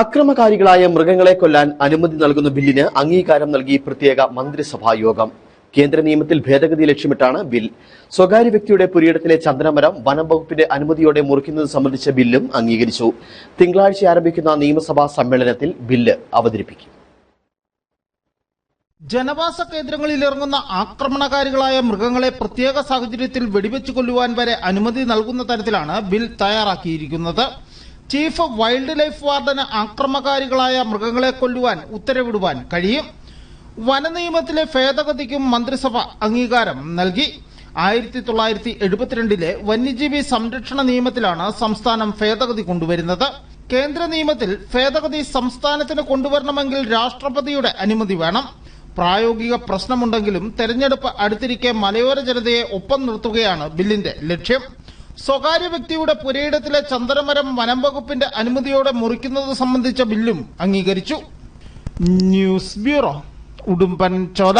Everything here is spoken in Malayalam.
അക്രമകാരികളായ മൃഗങ്ങളെ കൊല്ലാൻ അനുമതി നൽകുന്ന ബില്ലിന് അംഗീകാരം നൽകി പ്രത്യേക മന്ത്രിസഭാ യോഗം. കേന്ദ്ര നിയമത്തിൽ ഭേദഗതി ലക്ഷ്യമിട്ടാണ് ബിൽ. സ്വകാര്യ വ്യക്തിയുടെ പുരയിടത്തിലെ ചന്ദനമരം വനം വകുപ്പിന്റെ അനുമതിയോടെ മുറിക്കുന്നത് സംബന്ധിച്ച ബില്ലും അംഗീകരിച്ചു. തിങ്കളാഴ്ച ആരംഭിക്കുന്ന നിയമസഭാ സമ്മേളനത്തിൽ ബില്ല് അവതരിപ്പിക്കും. ജനവാസ കേന്ദ്രങ്ങളിൽ ഇറങ്ങുന്ന ആക്രമണകാരികളായ മൃഗങ്ങളെ പ്രത്യേക സാഹചര്യത്തിൽ വെടിവെച്ചു കൊല്ലുവാൻ വരെ അനുമതി നൽകുന്ന തരത്തിലാണ് ബിൽ തയ്യാറാക്കിയിരിക്കുന്നത്. ചീഫ് വൈൽഡ് ലൈഫ് വാർഡന് ആക്രമകാരികളായ മൃഗങ്ങളെ കൊല്ലുവാൻ ഉത്തരവിടുവാൻ കഴിയും. വനനിയമത്തിലെ ഭേദഗതിക്കും മന്ത്രിസഭ അംഗീകാരം നൽകി. ആയിരത്തി തൊള്ളായിരത്തി എഴുപത്തിരണ്ടിലെ വന്യജീവി സംരക്ഷണ നിയമത്തിലാണ് സംസ്ഥാനം ഭേദഗതി കൊണ്ടുവരുന്നത്. കേന്ദ്ര നിയമത്തിൽ ഭേദഗതി സംസ്ഥാനത്തിന് കൊണ്ടുവരണമെങ്കിൽ രാഷ്ട്രപതിയുടെ അനുമതി വേണം. പ്രായോഗിക പ്രശ്നമുണ്ടെങ്കിലും തെരഞ്ഞെടുപ്പ് അടുത്തിരിക്കെ മലയോര ജനതയെ ഒപ്പം നിർത്തുകയാണ് ബില്ലിന്റെ ലക്ഷ്യം. സ്വകാര്യ വ്യക്തിയുടെ പുരയിടത്തിലെ ചന്ദ്രമരം വനം വകുപ്പിന്റെ അനുമതിയോടെ മുറിക്കുന്നത് സംബന്ധിച്ച ബില്ലും അംഗീകരിച്ചു. News bureau Udumbanchola.